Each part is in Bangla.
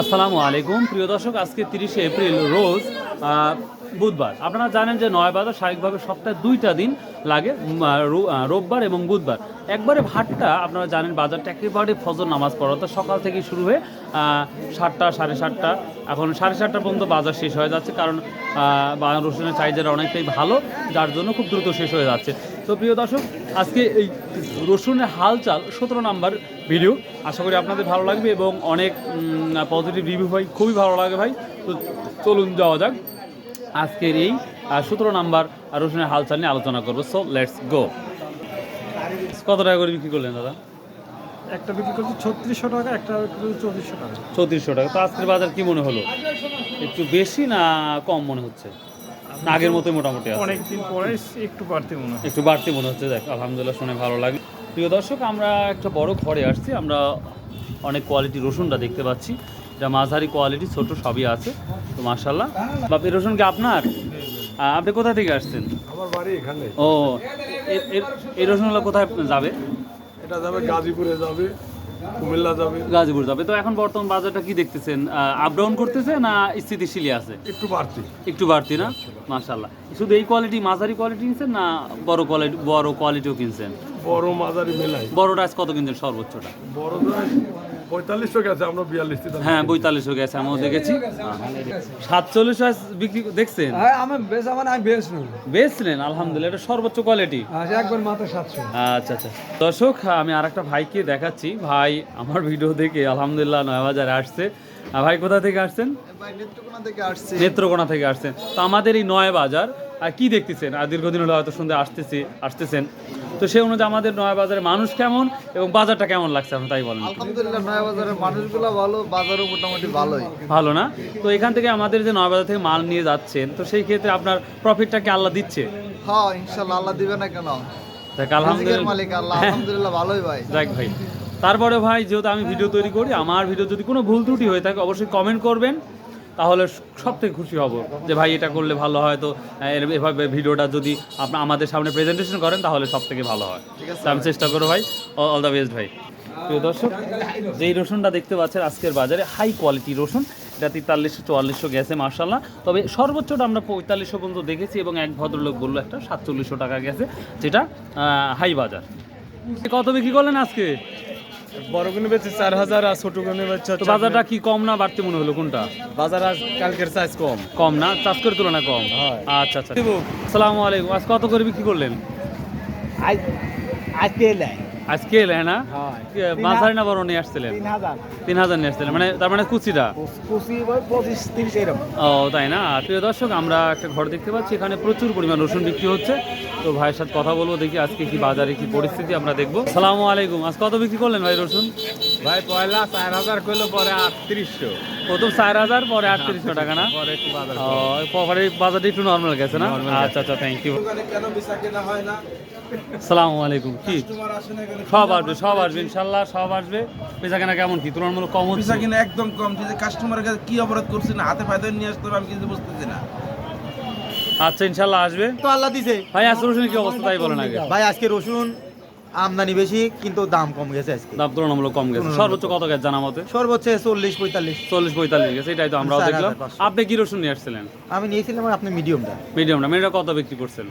আসসালামু আলাইকুম। প্রিয় দর্শক, আজকে তিরিশে এপ্রিল, রোজ বুধবার। আপনারা জানেন যে নয় বাজার শারীরিকভাবে সপ্তাহে দুইটা দিন লাগে রোববার এবং বুধবার। একবারে ভাটটা আপনারা জানেন, বাজারটা একেবারে ফজর নামাজ পড়া, অর্থাৎ সকাল থেকে শুরু হয়ে সাতটা, সাড়ে সাতটা, এখন সাড়ে সাতটা পর্যন্ত বাজার শেষ হয়ে যাচ্ছে, কারণ রসুনের চাহিদাটা অনেকটাই ভালো, যার জন্য খুব দ্রুত শেষ হয়ে যাচ্ছে। তো প্রিয় দর্শক, আজকে এই রসুনের হালচাল সতেরো নাম্বার ভিডিও আশা করি আপনাদের ভালো লাগবে এবং অনেক পজিটিভ রিভিউ ভাই খুবই ভালো লাগে ভাই। তো চলুন যাওয়া যাক। আজকের এই সতেরো নাম্বার রসুনের হালচাল নিয়ে আলোচনা করব। সো লেটস গো কত টাকা করে বিক্রি করলেন দাদা? একটা বিক্রি করছি ছত্রিশশো টাকা একটা চৌত্রিশশো টাকা। চৌত্রিশশো টাকা। তো আজকের বাজার কি মনে হলো? একটু বেশি না কম মনে হচ্ছে? আগের মতোই মোটামুটি অনেকদিন পরে একটু বাড়তি মনে একটু বাড়তি মনে হচ্ছে। দেখ আলহামদুলিল্লাহ শুনে ভালো লাগে প্রিয় দর্শক আমরা একটা বড় ঘরে আসছি। আমরা অনেক কোয়ালিটি রসুনটা দেখতে পাচ্ছি। যা মাঝারি কোয়ালিটি ছোট সবই আছে। তো মার্শাল্লাহ বাপ এই রসুন কি আপনার? আপনি কোথা থেকে আসছেন? আমার বাড়ি এখানে। ও এই রসুনগুলো কোথায় যাবে? এটা যাবে গাজীপুরে যাবে কুমিল্লা যাবে। গাজীপুর যাবে। তো এখন বর্তমান বাজারটা কি দেখতেছেন? আপ ডাউন করতেছে না স্থিতিশীলই আছে? একটু বাড়তি। একটু বাড়তি না? মার্শাল্লাহ শুধু এই কোয়ালিটি মাঝারি কোয়ালিটি কিনছেন না বড় কোয়ালিটি বড় কোয়ালিটিও কিনছেন? বড় মাঝারি মেলাই বড়টা আজ কত কিনছেন সর্বোচ্চটা? বড় পঁয়তাল্লিশশো গেছে আমরা বিয়াল্লিশ হ্যাঁ বইতাল্লিশশো গেছে আমিও দেখেছি। সাতচল্লিশ দেখছি দেখছেন? হ্যাঁ আমার বেশ আমার আমি বেশ নই বেচলেন আলহামদুলিল্লাহ এটা সর্বোচ্চ কোয়ালিটি আচ্ছা একবার মাত্র সাতশো। আচ্ছা আচ্ছা। দর্শক আমি আর একটা ভাইকে দেখাচ্ছি। ভাই আমার ভিডিও দেখে আলহামদুলিল্লাহ নয় বাজারে আসছে। ভাই কোথা থেকে আসছেন? ভাই নেত্রকোনা থেকে আসছি। নেত্রকোনা থেকে আসছেন। তো আমাদের এই নয় বাজার। আর কি দেখতেছেন? আর দীর্ঘদিন হলো হয়তো সন্ধ্যে আসতেছি আসতেছেন। তো সেই অনুযায়ী আমাদের নয় বাজারের মানুষ কেমন এবং বাজারটা কেমন লাগছে আপনি তাই বলেন। আলহামদুলিল্লাহ নয়া বাজারের মানুষগুলো ভালো বাজারও মোটামুটি ভালোই। ভালো না? তো এখান থেকে আমাদের যে নয় বাজার থেকে মাল নিয়ে যাচ্ছেন তো সেই ক্ষেত্রে আপনার প্রফিটটা কি আল্লাহ দিচ্ছে? হ্যাঁ ইনশাল্লাহ আল্লাহ দিবে না কেন? দেখ আলহামদুলিল্লাহ। মালিক আল্লাহ আলহামদুলিল্লাহ ভালোই ভাই। যাক ভাই তারপরে ভাই যেহেতু আমি ভিডিও তৈরি করি আমার ভিডিও যদি কোনো ভুল ত্রুটি হয়ে থাকে অবশ্যই কমেন্ট করবেন। তাহলে সব থেকে খুশি হব যে ভাই এটা করলে ভালো হয়। তো এর- এভাবে ভিডিওটা যদি আপনার আমাদের সামনে প্রেজেন্টেশন করেন তাহলে সব থেকে ভালো হয়। আমি চেষ্টা করো ভাই। অল দ্য বেস্ট ভাই। প্রিয় দর্শক যেই রসুনটা দেখতে পাচ্ছেন আজকের বাজারে হাই কোয়ালিটি রসুন। এটা তেতাল্লিশশো চুয়াল্লিশশো গেছে মার্শাল্লাহ তবে সর্বোচ্চটা আমরা পঁয়তাল্লিশশো পর্যন্ত দেখেছি এবং এক ভদ্রলোক বলল একটা সাতচল্লিশশো টাকা গেছে যেটা হাই বাজার। কত বিক্রি করলেন আজকে? বড় গুনে বেচে চার হাজার আর ছোট গুনে বেচে তো বাজারটা কি কম না বাড়তে মনে হলো? কোনটা? বাজার আজ কালকের সাইজ কম। কম না? চাষ করে তুলনা কম? আচ্ছা আচ্ছা। সালামু আলাইকুম। আজ কত করে বিক্রি করলেন? আজ আজকে এলাই আজকে এলেন না? কি, মাঝারি না বড় নিয়ে আসছিলেন? তিন হাজার। নিয়ে আসছিলেন। মানে তার মানে কুচিটা ও তাই না? আর প্রিয় দর্শক আমরা একটা ঘর দেখতে পাচ্ছি। এখানে প্রচুর পরিমাণ রসুন বিক্রি হচ্ছে। তো ভাইয়ের সাথে কথা বলব দেখি আজকে কি বাজারে কি পরিস্থিতি আমরা দেখব। সালামু আলাইকুম। আজ কত বিক্রি করলেন ভাই রসুন? ভাই পয়লা চার হাজার করল পরে আটত্রিশশো। প্রথম চার হাজার পরে আটত্রিশশো টাকা না? পরে একটু বাজার বাজারটা একটু নর্মাল গেছে না? আচ্ছা আচ্ছা থ্যাংক ইউ কেন বেচা কেনা হয় না? সালামু আলাইকুম। কি? সব আসবে সব আসবে ইনশাল্লাহ সব আসবে। পেশা কেনা কেমন কি? তুলনামূলক কম কিনা একদম কম। যে কাস্টমারের কাছে কি অপরাধ করছে না হাতে ফায়দা নিয়ে আসতে হবে আমি কিন্তু বুঝতেছি না। আচ্ছা ইনশাল্লাহ আসবে। তো আল্লাহ দিছে। ভাই আজকে রসুনের কি অবস্থা তাই বলেন আগে। ভাই আজকে রসুন আমদানি বেশি কিন্তু দাম কম গেছে আজকে। দাম তুলনামূলক কম গেছে। সর্বোচ্চ কত গেছে জানা মতে? সর্বোচ্চ চল্লিশ পঁয়তাল্লিশ। চল্লিশ পঁয়তাল্লিশ গেছে এটাই তো আমরাও দেখলাম। আপনি কি রসুন নিয়ে আসছিলেন? আমি নিয়েছিলাম আপনি মিডিয়ামটা মিডিয়ামটা মিডিয়ামটা কত বিক্রি করছেন?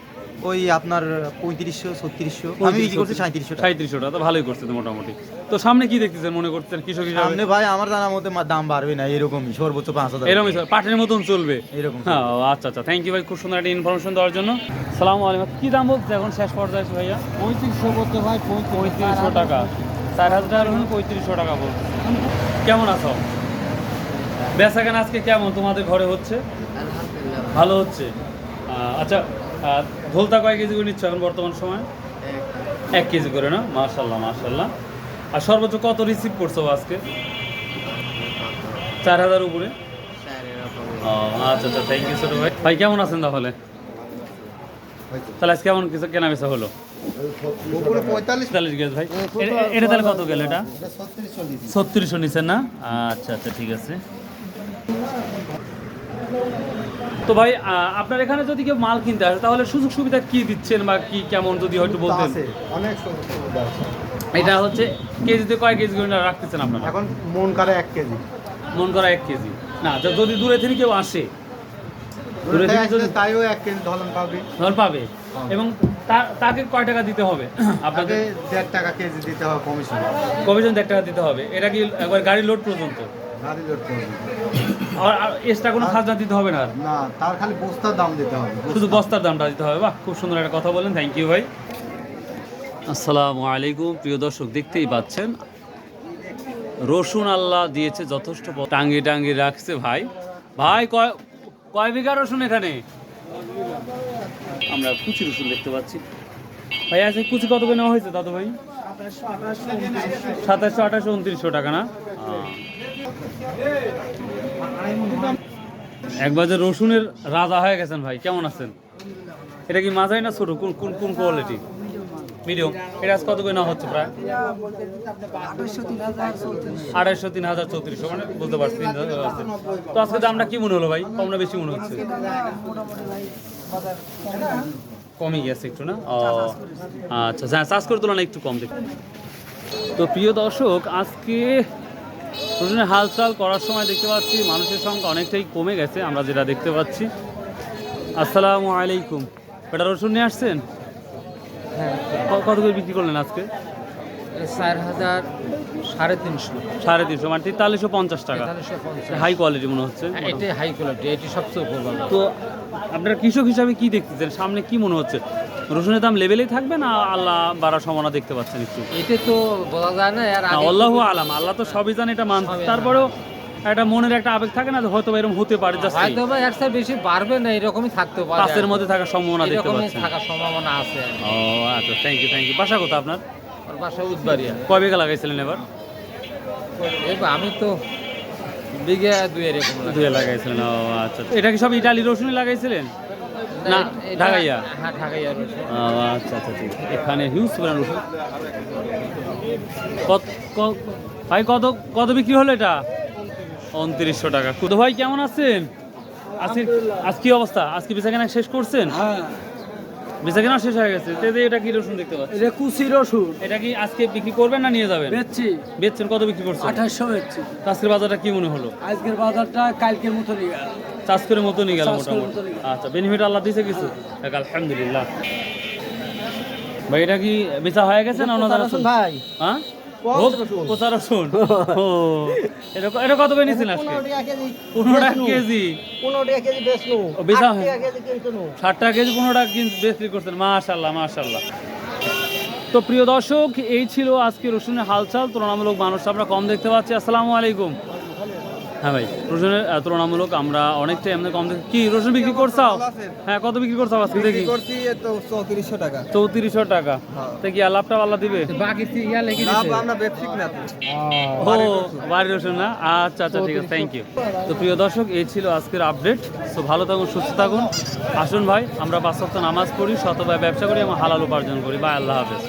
ওই আপনার পঁয়ত্রিশশো ছত্রিশশো। আমি বিক্রি করছি সাঁত্রিশশো টাকা। সাঁত্রিশশো টাকা তো ভালোই করছে তো মোটামুটি। তো সামনে কি দেখতেছেন মনে করছেন কৃষক হিসাবে? সামনে ভাই আমার জানার মধ্যে দাম বাড়বে না এরকমই সর্বোচ্চ পাঁচ হাজার এরকম পাটের মতন চলবে। এরকম। হ্যাঁ আচ্ছা আচ্ছা থ্যাংক ইউ ভাই খুব সুন্দর একটা ইনফরমেশন দেওয়ার জন্য। সালাম আলাইকুম। কি দাম বলছে এখন শেষ পর্যায়ে আছে ভাইয়া? পঁয়ত্রিশশো বলতে ভাই পঁয়ত্রিশশো টাকা। চার হাজার টাকার ওখানে পঁয়ত্রিশশো টাকা বলছে। কেমন আছো? বেচা কেনা আজকে কেমন? তোমাদের ঘরে হচ্ছে? ভালো হচ্ছে? আচ্ছা আহ, ভোলতা কয় কেজি করে নিচ্ছ এখন বর্তমান সময়? এক কেজি করে না? মার্শাল্লাহ মার্শাল্লাহ আর সর্বোচ্চ কত রিসিভ করছ আজকে? চার হাজার উপরে? ও আচ্ছা আচ্ছা থ্যাংক ইউ ছোট ভাই। ভাই কেমন আছেন তাহলে? তাহলে আজকে কেমন কিছু কেনা বেচা হলো পঁয়তাল্লিশ। গেছে ভাই। এটা তাহলে কত গেল এটা? ছত্রিশশো নিচ্ছেন না? আচ্ছা আচ্ছা ঠিক আছে। তো ভাই আপনার এখানে যদি কেউ মাল কিনতে আসে তাহলে সুযোগ সুবিধা কি দিচ্ছেন বা কি কেমন যদি হয়তো বলতেন? অনেক সুবিধা আছে। এটা হচ্ছে কেজিতে কয় কেজি করে রাখতেছেন আপনারা? এখন মন কারে এক কেজি। মন করা এক কেজি। না যদি দূরে থেকে কেউ আসে দূরে থেকে যদি তাইও এক কেজি ধলন পাবে। ধর পাবে। এবং তা- তাকে কয় টাকা দিতে হবে? আপনাকে দেড় টাকা কেজি দিতে হবে কমিশন। কমিশন এক টাকা দিতে হবে। এটা কি একবার গাড়ি লোড পর্যন্ত? আর এক্সট্রা কোনো খাজনা দিতে হবে না আর? না তার খালি বস্তার দাম দিতে হবে শুধু বস্তার দামটা দিতে হবে বাহ খুব সুন্দর একটা কথা বলেন থ্যাংক ইউ ভাই। আসসালামু আলাইকুম প্রিয় দর্শক দেখতেই পাচ্ছেন রসুন আল্লাহ দিয়েছে যথেষ্ট টাঙ্গি টাঙ্গি রাখছে ভাই। ভাই কয় কয় বিঘা রসুন এখানে? আমরা কুচি রসুন দেখতে পাচ্ছি। ভাই আজকে কুচি কত করে নেওয়া হয়েছে দাদু ভাই? সাতাশশো আঠাশশো উনত্রিশশো। টাকা না। একবার যে রসুনের রাজা হয়ে গেছেন ভাই, কেমন আছেন? এটা কি মাঝাই না ছোট? কোন কোন কোন কোয়ালিটি মিডিয়াম এটা আজ কত করে হচ্ছে প্রায়? আড়াইশো, তিন হাজার, চৌত্রিশশো মানে বুঝতে পারছি তো আজকে দামটা কি মনে হলো ভাই? কম না বেশি মনে হচ্ছে? কমই গেছে একটু না? ও আচ্ছা হ্যাঁ চাষ করে তুলনায় একটু কম দেখি তো প্রিয় দর্শক, আজকে রসুনের হালচাল করার সময় দেখতে পাচ্ছি মানুষের সংখ্যা অনেকটাই কমে গেছে আমরা যেটা দেখতে পাচ্ছি। আসসালামু আলাইকুম। এটা রসুন নিয়ে আসছেন? ক- কত করে বিক্রি করলেন আজকে? চার হাজার সাড়ে তিনশো। সাড়ে তিনশো মানে তেতাল্লিশশো পঞ্চাশ টাকা। হাই কোয়ালিটি মনে হচ্ছে। হ্যাঁ, এটাই হাই কোয়ালিটি এটি সবচেয়ে তো আপনারা কৃষক হিসাবে কি দেখতেছেন? সামনে কি মনে হচ্ছে? রসুনের দাম লেভেলেই থাকবে না আল্লাহ বাড়ার সম্ভাবনা দেখতে পাচ্ছেন একটু? এটা তো বলা যায় না আর আল্লাহ আলাম আল্লাহ তো সবই জানে এটা মান তারপরেও একটা মনের একটা আবেগ থাকে না হয়তো এরকম হতে পারে হয়তো বা এর বেশি বাড়বে না এরকমই থাকতে পারে পাঁচের মধ্যে থাকার সম্ভাবনা দেখতে এরকমই পাচ্ছেন। থাকার সম্ভাবনা আছে ও আচ্ছা থ্যাংক ইউ থ্যাংক ইউ বাসা কোথা আপনার? বাসা উদ্বাড়িয়া। কয় বিঘা লাগাইছিলেন এবার? এবার আমি তো বিঘে দুই এরকম। দুয়ে লাগাইছিলেন ও আচ্ছা। এটা কি সব ইটালি রসুনই লাগাইছিলেন? না ঢাকাইয়া। হ্যাঁ ঢাকাইয়া আচ্ছা আচ্ছা ঠিক এখানে হিউজ পরিমাণ রসুন। কত ভাই কত কত বিক্রি হলো এটা? উনত্রিশশো টাকা। কুদো ভাই কেমন আছেন? আজকে আজ কি অবস্থা? আজকে বেচা কেনা শেষ করছেন? হ্যাঁ। বেচা কেনা শেষ হয়ে গেছে। তে- তে এটা কি রসুন দেখতে পাচ্ছি? এটা কুচি রসুন। এটা কি আজকে বিক্রি করবেন না নিয়ে যাবেন? বেচছি। বেচছেন কত বিক্রি করছেন? আঠাশশো বেচছি। আজকের বাজারটা কি মনে হলো? আজকের বাজারটা কালকের মতো নিয়ে গেল চাষ করে মতো নিয়ে গেল। মোটামুটি। আচ্ছা বেনিফিট আল্লাহ দিয়েছে কিছু? আলহামদুলিল্লাহ। ভাই এটা কি বেচা হয়ে গেছে না ওনাদের ভাই। হ্যাঁ? ও, রসুন ও এটা এটা কত করে নিয়েছেন আজকে? পনেরো টাকা কেজি পনেরো টাকা কেজি। বেচনু। বেচা হয় ষাট টাকা কেজি পনেরো টাকা কিন্তু বিক্রি করছেন। মাশাল্লাহ মাশাল্লাহ তো প্রিয় দর্শক এই ছিল আজকে রসুনের হালচাল। তুলনামূলক মানুষ আমরা কম দেখতে পাচ্ছি। আসসালামু আলাইকুম। হ্যাঁ ভাই রসুনের তুলনামূলক আমরা অনেকটাই এমনি কম দেখি। কি রসুন বিক্রি করছাও? হ্যাঁ কত বিক্রি করছাও আজকে দেখি? করছি তো চৌত্রিশশো টাকা। চৌত্রিশশো টাকা। তা কি লাভটা আল্লাহ দিবে? বাকি ইয়া লেগে আমরা ব্যবসিক না ও বাড়ির রসুন। না? আচ্ছা আচ্ছা ঠিক আছে থ্যাংক ইউ তো প্রিয় দর্শক এই ছিল আজকের আপডেট তো ভালো থাকুন সুস্থ থাকুন। আসুন ভাই আমরা পাঁচ সপ্তাহ নামাজ পড়ি শতভাবে ব্যবসা করি এবং হালাল উপার্জন করি। বাই আল্লাহ হাফেজ।